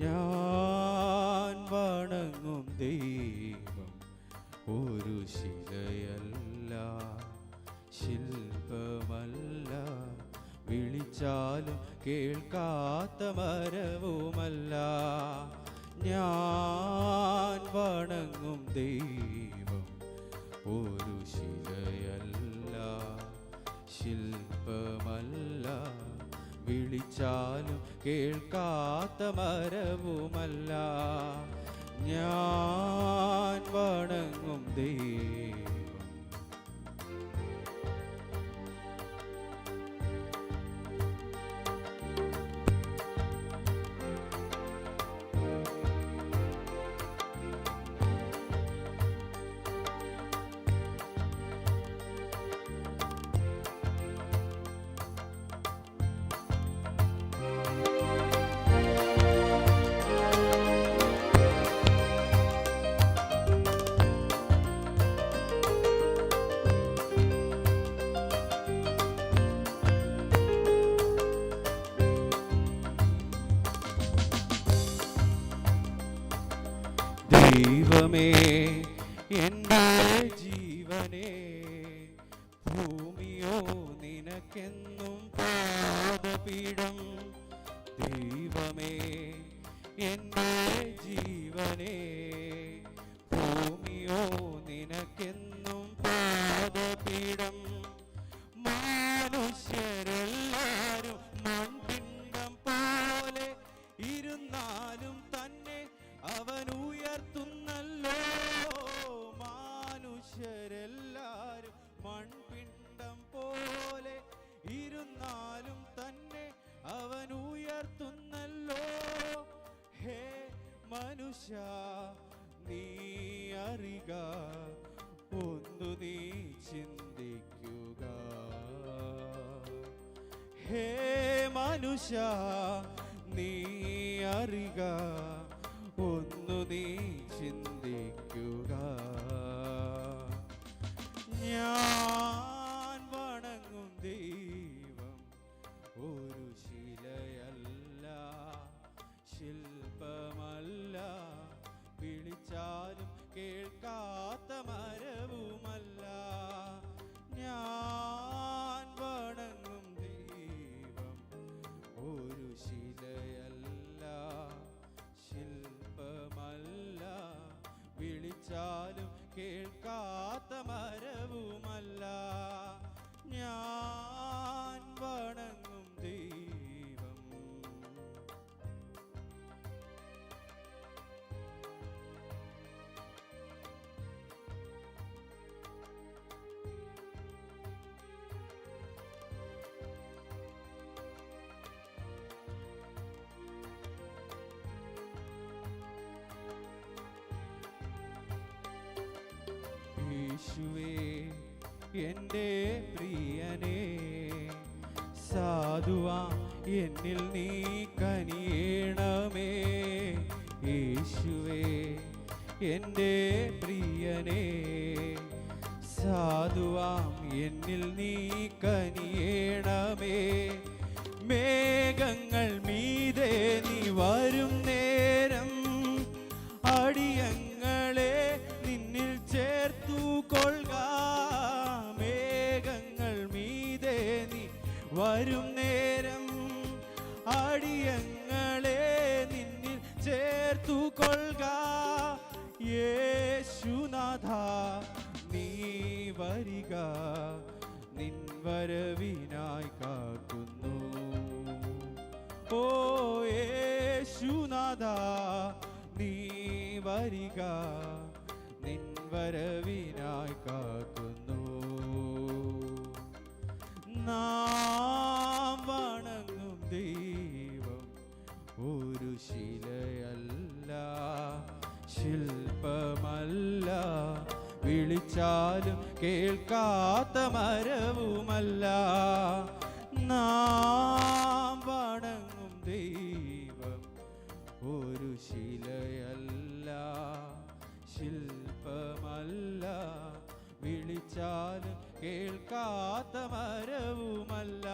ഞാൻ വണങ്ങും ദൈവം ഒരു ശിലയല്ല ശില്പമല്ല വിളിച്ചാലും കേൾക്കാത്ത മരവുമല്ല. ഞാൻ വണങ്ങും ദൈവം ഒരു ശിലയല്ല ശില്പമല്ല വിളിച്ചാലും കേൾക്കാത്ത മരവുമല്ല. ഞാൻ വണങ്ങും ദൈവം ദൈവമേ എന്റെ ജീവനേ ഭൂമിയോ നിനക്കെന്നും പാദപീഠം. ദൈവമേ എന്റെ ജീവനേ ഭൂമിയോ നിനക്കെന്നും പാദപീഠം. മനുഷ്യരെല്ലാരും മൺപിണ്ടം പോലെ ഇരുന്നാലും നീ അറിക ഒന്നു നീ ചിന്തിക്കുക. ഹേ മനുഷ്യ നീ അറിക യേശുവേ എന്റെ പ്രിയനേ സാധുവാ എന്നിൽ നീ കനിയേണമേ. യേശുവേ എന്റെ പ്രിയനേ സാധുവാം എന്നിൽ നീ കനിയണമേ. വരും നേരം അടിയങ്ങളെ നിന്നിൽ ചേർത്തു കൊള്ളുക. യേശുനാഥ നീ വരിക നിൻ വരവിനായി കാക്കുന്നു ഓ യേശുനാഥ നീ വരിക നിൻ വരവിനായി കാക്കുന്നു ശില്പമല്ല വിളിച്ചാലും കേൾക്കാത്ത മരവുമല്ല. നാം വണങ്ങും ദൈവം ഒരു ശിലയല്ല ശില്പമല്ല വിളിച്ചാലും കേൾക്കാത്ത മരവുമല്ല.